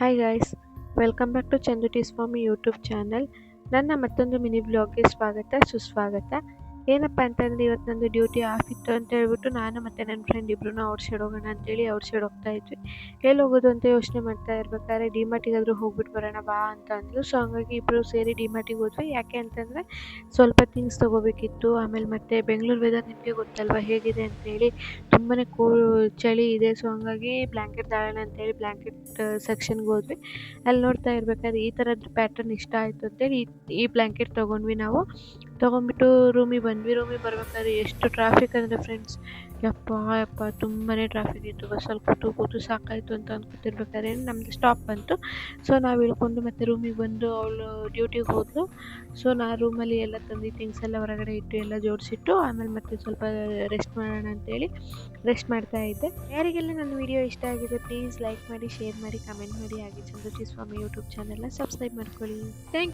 Hi guys welcome back to Chandu tease Swamy YouTube channel ನನ್ನ ಮತ್ತೊಂದು mini ಬ್ಲಾಗ್ಗೆ ಸ್ವಾಗತ, ಸುಸ್ವಾಗತ. ಏನಪ್ಪ ಅಂತಂದರೆ ಇವತ್ತು ನಂದು ಡ್ಯೂಟಿ ಆಫ್ ಇತ್ತು ಅಂತ ಹೇಳ್ಬಿಟ್ಟು ನಾನು ಮತ್ತು ನನ್ನ ಫ್ರೆಂಡ್ ಇಬ್ಬರೂ ಔಟ್ ಸೈಡ್ ಹೋಗೋಣ ಅಂತೇಳಿ ಔಟ್ ಸೈಡ್ ಹೋಗ್ತಾ ಇದ್ವಿ. ಎಲ್ಲಿ ಹೋಗೋದು ಅಂತ ಯೋಚನೆ ಮಾಡ್ತಾ ಇರ್ಬೇಕಾದ್ರೆ ಡಿಮಾರ್ಟಿಗಾದರೂ ಹೋಗ್ಬಿಟ್ಟು ಬರೋಣ ಬಾ ಅಂತ ಅಂದರು. ಸೊ ಹಂಗಾಗಿ ಇಬ್ಬರು ಸೇರಿ ಡಿಮಾರ್ಟಿಗೆ ಹೋದ್ವಿ. ಯಾಕೆ ಅಂತಂದರೆ ಸ್ವಲ್ಪ ಥಿಂಗ್ಸ್ ತೊಗೋಬೇಕಿತ್ತು. ಆಮೇಲೆ ಮತ್ತೆ ಬೆಂಗಳೂರು ವೆದರ್ ನಿಮಗೆ ಗೊತ್ತಲ್ವಾ ಹೇಗಿದೆ ಅಂತೇಳಿ ತುಂಬಾ ಕೂ ಚಳಿ ಇದೆ. ಸೊ ಹಂಗಾಗಿ ಬ್ಲ್ಯಾಂಕೆಟ್ ತಾಳೋಣ ಅಂತೇಳಿ ಬ್ಲ್ಯಾಂಕೆಟ್ ಸೆಕ್ಷನ್ಗೆ ಹೋದ್ವಿ. ಅಲ್ಲಿ ನೋಡ್ತಾ ಇರ್ಬೇಕಾದ್ರೆ ಈ ಥರದ್ದು ಪ್ಯಾಟರ್ನ್ ಇಷ್ಟ ಆಯಿತು ಅಂತೇಳಿ ಈ ಬ್ಲ್ಯಾಂಕೆಟ್ ತೊಗೊಂಡ್ವಿ ನಾವು. ತೊಗೊಂಡ್ಬಿಟ್ಟು ರೂಮಿಗೆ ಬಂದ್ವಿ ರೂಮಿಗೆ ಬರ್ಬೇಕಾದ್ರೆ ಎಷ್ಟು ಟ್ರಾಫಿಕ್ ಅಂದರೆ ಫ್ರೆಂಡ್ಸ್ ಯಪ್ಪ ಯಪ್ಪ ತುಂಬಾ ಟ್ರಾಫಿಕ್ ಇತ್ತು. ಬಸ್ಸಲ್ಲಿ ಕೂತು ಕೂತು ಸಾಕಾಯಿತು ಅಂತ ಅನ್ಕೊತಿರ್ಬೇಕಾದ್ರೆ ನಮ್ಮದು ಸ್ಟಾಪ್ ಬಂತು. ಸೊ ನಾವು ಇಳ್ಕೊಂಡು ಮತ್ತೆ ರೂಮಿಗೆ ಬಂದು ಅವಳು ಡ್ಯೂಟಿಗೆ ಹೋದ್ಲು. ಸೊ ನಾ ರೂಮಲ್ಲಿ ಎಲ್ಲ ತಂದು ಥಿಂಗ್ಸ್ ಎಲ್ಲ ಹೊರಗಡೆ ಇಟ್ಟು ಎಲ್ಲ ಜೋಡಿಸಿಟ್ಟು ಆಮೇಲೆ ಮತ್ತೆ ಸ್ವಲ್ಪ ರೆಸ್ಟ್ ಮಾಡೋಣ ಅಂತೇಳಿ ರೆಸ್ಟ್ ಮಾಡ್ತಾ ಇದ್ದೆ. ಯಾರಿಗೆಲ್ಲ ನನ್ನ ವಿಡಿಯೋ ಇಷ್ಟ ಆಗಿದೆ ಪ್ಲೀಸ್ ಲೈಕ್ ಮಾಡಿ ಶೇರ್ ಮಾಡಿ ಕಮೆಂಟ್ ಮಾಡಿ. ಹಾಗೆ ಚಂದ್ರಜಿ ಸ್ವಾಮಿ ಯೂಟ್ಯೂಬ್ ಚಾನೆಲ್ನ ಸಬ್ಸ್ಕ್ರೈಬ್ ಮಾಡ್ಕೊಳ್ಳಿ. ಥ್ಯಾಂಕ್